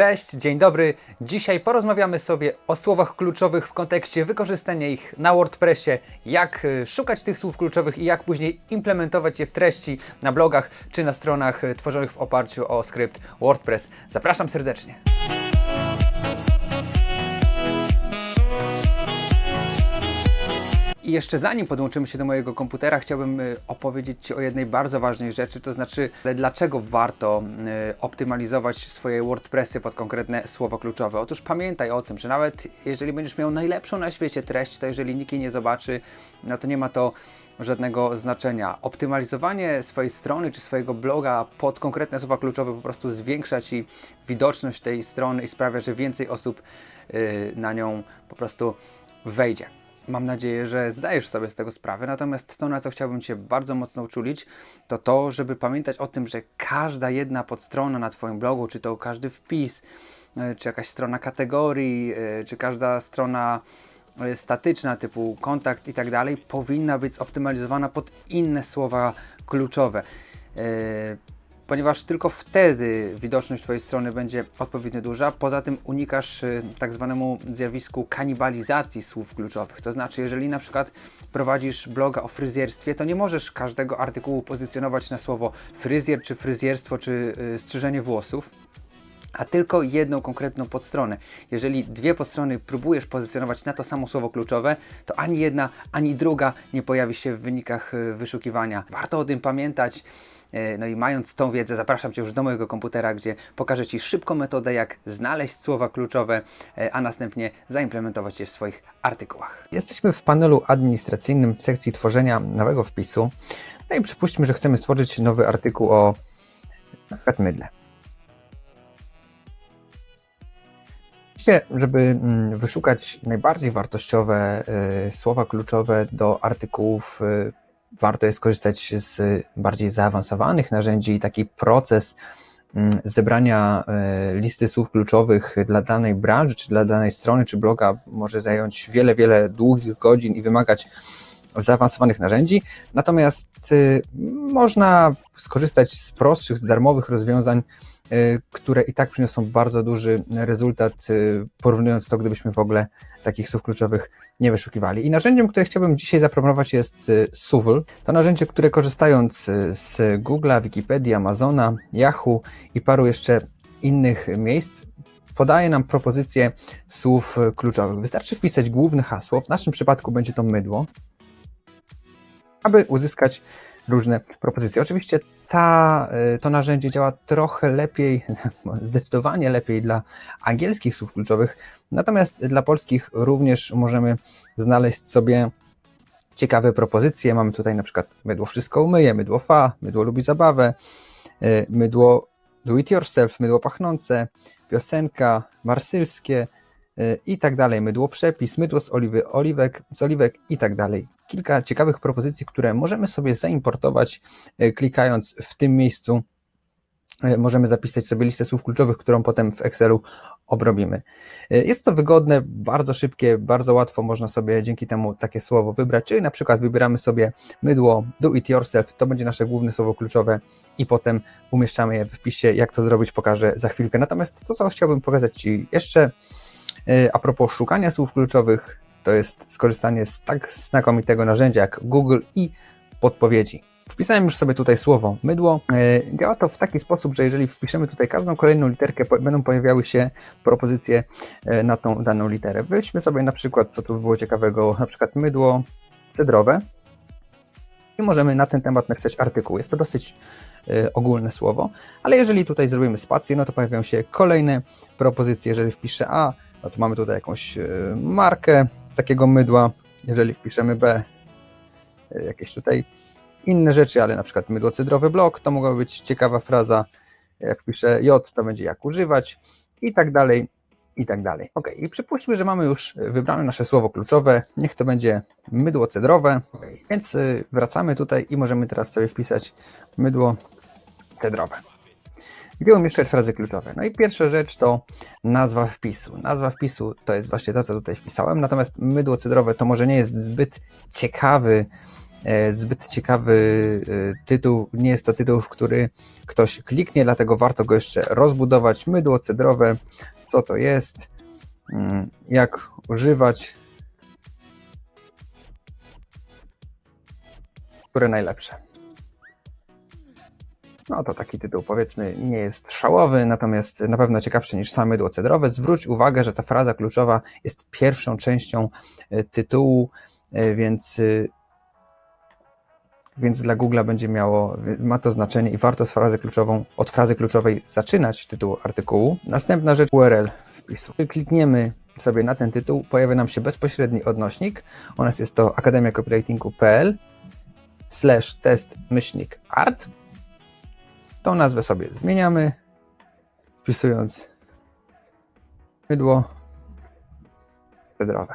Cześć, dzień dobry. Dzisiaj porozmawiamy sobie o słowach kluczowych w kontekście wykorzystania ich na WordPressie, jak y, szukać tych słów kluczowych i jak później implementować je w treści na blogach czy na stronach y, tworzonych w oparciu o skrypt WordPress. Zapraszam serdecznie. I jeszcze zanim podłączymy się do mojego komputera, chciałbym y, opowiedzieć Ci o jednej bardzo ważnej rzeczy, to znaczy dlaczego warto y, optymalizować swoje WordPressy pod konkretne słowa kluczowe. Otóż pamiętaj o tym, że nawet jeżeli będziesz miał najlepszą na świecie treść, to jeżeli nikt jej nie zobaczy, no to nie ma to żadnego znaczenia. Optymalizowanie swojej strony czy swojego bloga pod konkretne słowa kluczowe po prostu zwiększa Ci widoczność tej strony i sprawia, że więcej osób y, na nią po prostu wejdzie. Mam nadzieję, że zdajesz sobie z tego sprawę. Natomiast to, na co chciałbym Cię bardzo mocno uczulić, to to, żeby pamiętać o tym, że każda jedna podstrona na Twoim blogu, czy to każdy wpis, e, czy jakaś strona kategorii, e, czy każda strona e, statyczna typu kontakt i tak dalej, powinna być zoptymalizowana pod inne słowa kluczowe. Ponieważ tylko wtedy widoczność Twojej strony będzie odpowiednio duża. Poza tym unikasz y, tak zwanemu zjawisku kanibalizacji słów kluczowych. To znaczy, jeżeli na przykład prowadzisz bloga o fryzjerstwie, to nie możesz każdego artykułu pozycjonować na słowo fryzjer, czy fryzjerstwo, czy y, strzyżenie włosów a tylko jedną konkretną podstronę. Jeżeli dwie podstrony próbujesz pozycjonować na to samo słowo kluczowe, to ani jedna, ani druga nie pojawi się w wynikach y, wyszukiwania. Warto o tym pamiętać. E, No i mając tą wiedzę, zapraszam Cię już do mojego komputera, gdzie pokażę Ci szybką metodę, jak znaleźć słowa kluczowe, e, a następnie zaimplementować je w swoich artykułach. Jesteśmy w panelu administracyjnym w sekcji tworzenia nowego wpisu. No i przypuśćmy, że chcemy stworzyć nowy artykuł o na przykład mydle. Oczywiście, żeby mm, wyszukać najbardziej wartościowe y, słowa kluczowe do artykułów, y, warto jest korzystać z bardziej zaawansowanych narzędzi i taki proces mm, zebrania y, listy słów kluczowych dla danej branży, czy dla danej strony, czy bloga może zająć wiele, wiele długich godzin i wymagać zaawansowanych narzędzi. Natomiast y, można skorzystać z prostszych, z darmowych rozwiązań, które i tak przyniosą bardzo duży rezultat, y, porównując to, gdybyśmy w ogóle takich słów kluczowych nie wyszukiwali. I narzędziem, które chciałbym dzisiaj zaproponować jest y, Suvel. To narzędzie, które korzystając y, z Google'a, Wikipedii, Amazona, Yahoo i paru jeszcze innych miejsc podaje nam propozycje słów y, kluczowych. Wystarczy wpisać główne hasło, w naszym przypadku będzie to mydło, aby uzyskać różne propozycje. Oczywiście ta, y, to narzędzie działa trochę lepiej, zdecydowanie lepiej dla angielskich słów kluczowych, natomiast dla polskich również możemy znaleźć sobie ciekawe propozycje. Mamy tutaj na przykład mydło wszystko umyje, mydło fa, mydło lubi zabawę, y, mydło do it yourself, mydło pachnące, piosenka, marsylskie i tak dalej, mydło przepis, mydło z oliwy, oliwek, z oliwek i tak dalej. Kilka ciekawych propozycji, które możemy sobie zaimportować, y, klikając w tym miejscu. y, Możemy zapisać sobie listę słów kluczowych, którą potem w Excelu obrobimy. Y, Jest to wygodne, bardzo szybkie, bardzo łatwo można sobie dzięki temu takie słowo wybrać, czyli na przykład wybieramy sobie mydło do it yourself, to będzie nasze główne słowo kluczowe i potem umieszczamy je w wpisie. Jak to zrobić, pokażę za chwilkę. Natomiast to, co chciałbym pokazać Ci jeszcze y, a propos szukania słów kluczowych, to jest skorzystanie z tak znakomitego narzędzia jak Google i podpowiedzi. Wpisałem już sobie tutaj słowo mydło. E, Działa to w taki sposób, że jeżeli wpiszemy tutaj każdą kolejną literkę, będą pojawiały się propozycje e, na tą daną literę. Weźmy sobie na przykład, co tu by było ciekawego, na przykład mydło cedrowe i możemy na ten temat napisać artykuł. Jest to dosyć e, ogólne słowo, ale jeżeli tutaj zrobimy spację, no to pojawią się kolejne propozycje. Jeżeli wpiszę A, no to mamy tutaj jakąś e, markę takiego mydła. Jeżeli wpiszemy B, e, jakieś tutaj inne rzeczy, ale na przykład mydło cydrowy blok, to mogła być ciekawa fraza. Jak piszę J, to będzie jak używać i tak dalej, i tak dalej. Ok, i przypuśćmy, że mamy już wybrane nasze słowo kluczowe. Niech to będzie mydło cedrowe. Więc y, wracamy tutaj i możemy teraz sobie wpisać mydło cedrowe. Gdzie umieszczać frazy kluczowe? No i pierwsza rzecz to nazwa wpisu. Nazwa wpisu to jest właśnie to, co tutaj wpisałem, natomiast mydło cedrowe to może nie jest zbyt ciekawy e, zbyt ciekawy e, tytuł. Nie jest to tytuł, w który ktoś kliknie, dlatego warto go jeszcze rozbudować. Mydło cedrowe, co to jest, mm, jak używać, które najlepsze. No to taki tytuł powiedzmy nie jest szałowy, natomiast na pewno ciekawszy niż same mydło cedrowe. Zwróć uwagę, że ta fraza kluczowa jest pierwszą częścią e, tytułu, e, więc, e, więc dla Google'a będzie miało, ma to znaczenie i warto z frazy kluczową, od frazy kluczowej zaczynać tytuł artykułu. Następna rzecz URL wpisu. Klikniemy sobie na ten tytuł, pojawia nam się bezpośredni odnośnik. U nas jest to akademiacopywritingu.pl slash test myślnik art Tą nazwę sobie zmieniamy, wpisując mydło cedrowe.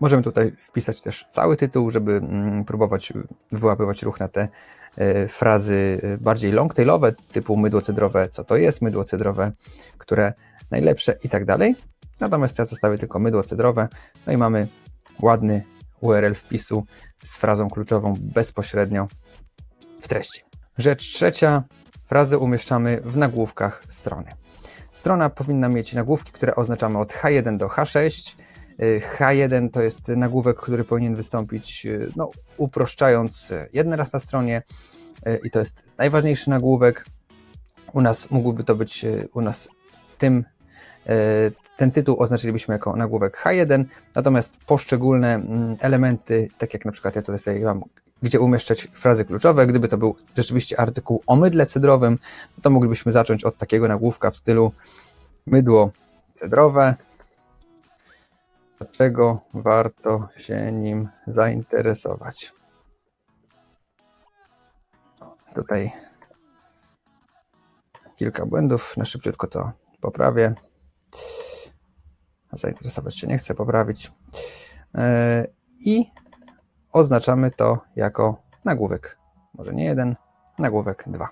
Możemy tutaj wpisać też cały tytuł, żeby mm, próbować wyłapywać ruch na te e, frazy e, bardziej longtailowe, typu mydło cedrowe, co to jest mydło cedrowe, które najlepsze i tak dalej. Natomiast ja zostawię tylko mydło cedrowe, no i mamy ładny URL wpisu z frazą kluczową bezpośrednio w treści. Rzecz trzecia, frazy umieszczamy w nagłówkach strony. Strona powinna mieć nagłówki, które oznaczamy od H1 do H6. Y, H1 to jest nagłówek, który powinien wystąpić, no, uproszczając, jeden raz na stronie i to jest najważniejszy nagłówek. U nas mógłby to być, u nas tym, ten tytuł oznaczylibyśmy jako nagłówek H1, natomiast poszczególne mm, elementy, tak jak na przykład ja tutaj sobie mam gdzie umieszczać frazy kluczowe. Gdyby to był rzeczywiście artykuł o mydle cedrowym, to moglibyśmy zacząć od takiego nagłówka w stylu mydło cedrowe. Dlaczego warto się nim zainteresować? Tutaj kilka błędów, na szybciutko to poprawię. Zainteresować się nie chcę, poprawić. E, I oznaczamy to jako nagłówek. Może nie jeden, nagłówek dwa.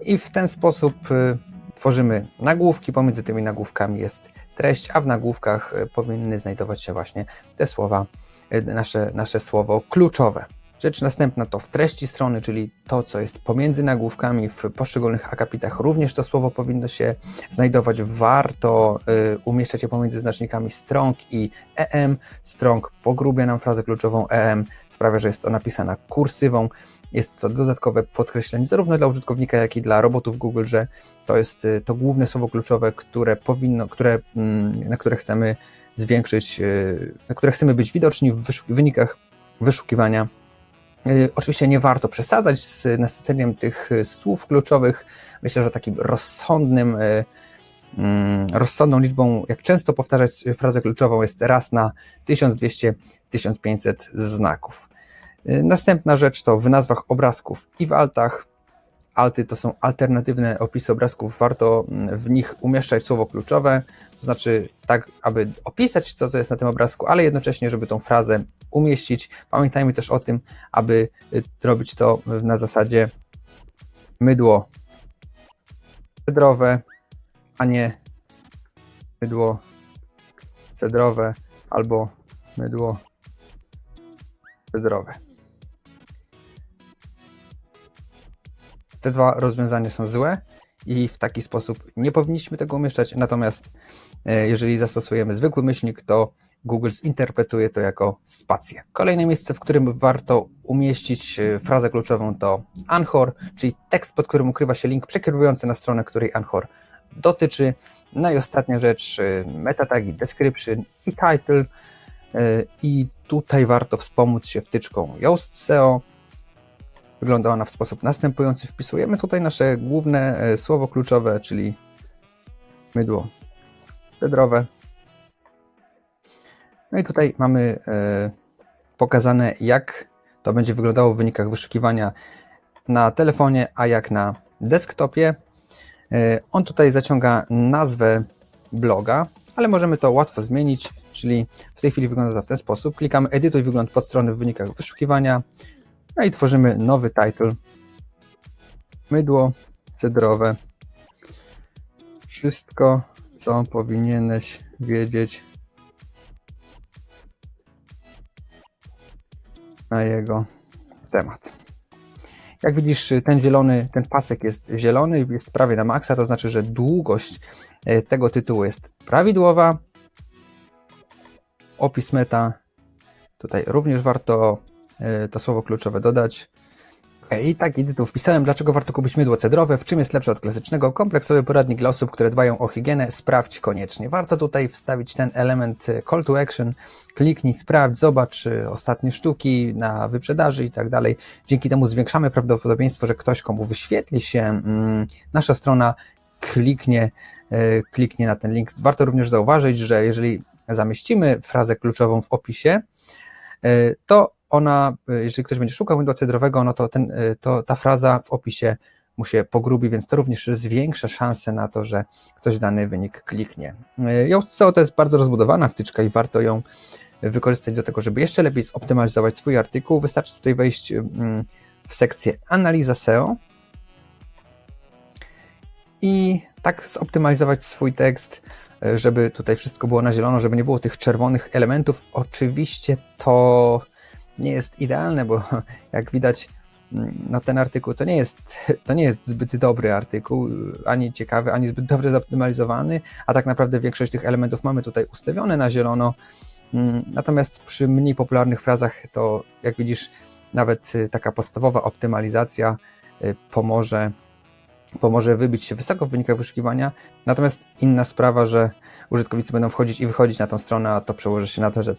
I w ten sposób y, tworzymy nagłówki. Pomiędzy tymi nagłówkami jest treść, a w nagłówkach y, powinny znajdować się właśnie te słowa, y, nasze, nasze słowo kluczowe. Rzecz następna to w treści strony, czyli to, co jest pomiędzy nagłówkami w poszczególnych akapitach, również to słowo powinno się znajdować. Warto y, umieszczać je pomiędzy znacznikami strong i em. Strong pogrubia nam frazę kluczową em, sprawia, że jest to napisana kursywą. Jest to dodatkowe podkreślenie zarówno dla użytkownika, jak i dla robotów Google, że to jest y, to główne słowo kluczowe, które powinno, które, mm, na które chcemy zwiększyć, y, na które chcemy być widoczni w wynikach wyszukiwania Y, oczywiście nie warto przesadzać z nasyceniem tych słów kluczowych. Myślę, że takim rozsądnym, y, mm, rozsądną liczbą, jak często powtarzać frazę kluczową, jest raz na 1200-1500 znaków. Y, następna rzecz to w nazwach obrazków i w altach. Alty to są alternatywne opisy obrazków, warto mm, w nich umieszczać słowo kluczowe, to znaczy tak, aby opisać to, co jest na tym obrazku, ale jednocześnie, żeby tą frazę umieścić. Pamiętajmy też o tym, aby y, robić to na zasadzie mydło cedrowe, a nie mydło cedrowe albo mydło cedrowe. Te dwa rozwiązania są złe i w taki sposób nie powinniśmy tego umieszczać, natomiast jeżeli zastosujemy zwykły myślnik, to Google zinterpretuje to jako spację. Kolejne miejsce, w którym warto umieścić e, frazę kluczową to Anchor, czyli tekst, pod którym ukrywa się link przekierowujący na stronę, której Anchor dotyczy. No i ostatnia rzecz, e, metatagi, description i title. I tutaj warto wspomóc się wtyczką Yoast SEO, Wygląda ona w sposób następujący. Wpisujemy tutaj nasze główne e, słowo kluczowe, czyli mydło cedrowe. No i tutaj mamy e, pokazane, jak to będzie wyglądało w wynikach wyszukiwania na telefonie, a jak na desktopie. E, on tutaj zaciąga nazwę bloga, ale możemy to łatwo zmienić, czyli w tej chwili wygląda to w ten sposób. Klikamy edytuj wygląd podstrony w wynikach wyszukiwania. No i tworzymy nowy title. Mydło cedrowe. Wszystko, co powinieneś wiedzieć na jego temat. Jak widzisz, ten zielony, ten pasek jest zielony, jest prawie na maksa, to znaczy, że długość e, tego tytułu jest prawidłowa. Opis meta, tutaj również warto e, to słowo kluczowe dodać. I taki tytuł wpisałem, dlaczego warto kupić mydło cedrowe, w czym jest lepsze od klasycznego, kompleksowy poradnik dla osób, które dbają o higienę, sprawdź koniecznie. Warto tutaj wstawić ten element e, call to action, kliknij, sprawdź, zobacz e, ostatnie sztuki na wyprzedaży i tak dalej. Dzięki temu zwiększamy prawdopodobieństwo, że ktoś, komu wyświetli się mm, nasza strona, kliknie, e, kliknie na ten link. Warto również zauważyć, że jeżeli zamieścimy frazę kluczową w opisie, e, to ona, e, jeżeli ktoś będzie szukał mydła cedrowego, no to, ten, e, to ta fraza w opisie mu się pogrubi, więc to również zwiększa szanse na to, że ktoś dany wynik kliknie. Yoast to jest bardzo rozbudowana wtyczka i warto ją wykorzystać do tego, żeby jeszcze lepiej zoptymalizować swój artykuł. Wystarczy tutaj wejść mm, w sekcję analiza SEO i tak zoptymalizować swój tekst, żeby tutaj wszystko było na zielono, żeby nie było tych czerwonych elementów. Oczywiście to nie jest idealne, bo jak widać, mm, no ten artykuł to nie jest, to nie jest zbyt dobry artykuł, ani ciekawy, ani zbyt dobrze zoptymalizowany, a tak naprawdę większość tych elementów mamy tutaj ustawione na zielono. Mm, Natomiast przy mniej popularnych frazach to, jak widzisz, nawet y, taka podstawowa optymalizacja y, pomoże, pomoże wybić się wysoko w wynikach wyszukiwania. Natomiast inna sprawa, że użytkownicy będą wchodzić i wychodzić na tą stronę, a to przełoży się na to, że,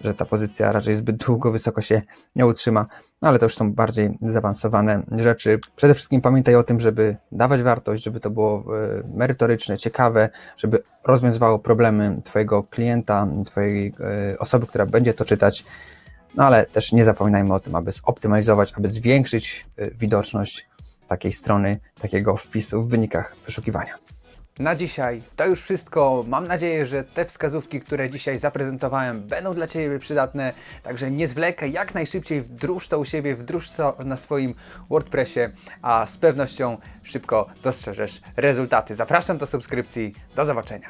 że ta pozycja raczej zbyt długo wysoko się nie utrzyma. No ale to już są bardziej zaawansowane rzeczy. Przede wszystkim pamiętaj o tym, żeby dawać wartość, żeby to było y, merytoryczne, ciekawe, żeby rozwiązywało problemy Twojego klienta, Twojej y, osoby, która będzie to czytać. No ale też nie zapominajmy o tym, aby zoptymalizować, aby zwiększyć y, widoczność takiej strony, takiego wpisu w wynikach wyszukiwania. Na dzisiaj to już wszystko. Mam nadzieję, że te wskazówki, które dzisiaj zaprezentowałem, będą dla Ciebie przydatne. Także nie zwlekaj, jak najszybciej wdróż to u siebie, wdróż to na swoim WordPressie, a z pewnością szybko dostrzeżesz rezultaty. Zapraszam do subskrypcji. Do zobaczenia.